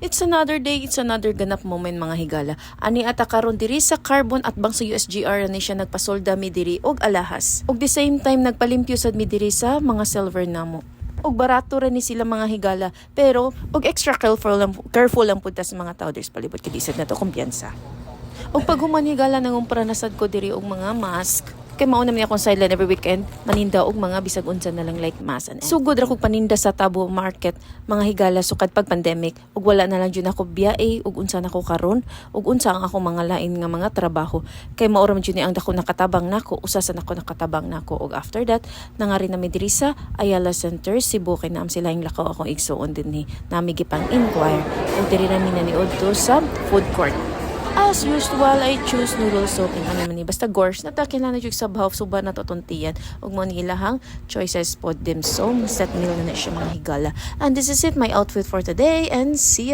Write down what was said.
It's another day, it's another ganap moment mga higala. Ani ata karon diri sa carbon at bang sa USGR ni siya nagpasolda mi diri og alahas. Og the same time nagpalimpyo sad mi diri sa mga silver namo. Og barato rin ni sila mga higala pero og extra careful lang, careful lang pud sa mga tao diri sa palibot kay sad na to kumpiyansa. Og pag human higala nangumpra na sad ko diri og mga mask kay mao naman akong silent every weekend maninda og mga bisag unsa na lang like mask and sugod ra kog paninda sa Tabo Market mga higala. Sukad pag pandemic ug wala na lang jud ako biyae ug unsa nako karon ug unsa ang akong mga lain nga mga trabaho. Kay mao ra ni ang dako nakatabang nako usa sa nako nakatabang nako ug after that nangari na mi sa Ayala Center Cebu. Kay naam sila yung lakaw akong igsuon din ni nami gipang inquire. Ug diri na mi naniod to sa food court As usual, I choose noodle soup in ano man ni. Basta natakin na na yung sabaw, suba na totontiyan. Ug mo nilahang choices po dim sum. Set meal na na siya mga higala. And this is it, my outfit for today. And see ya!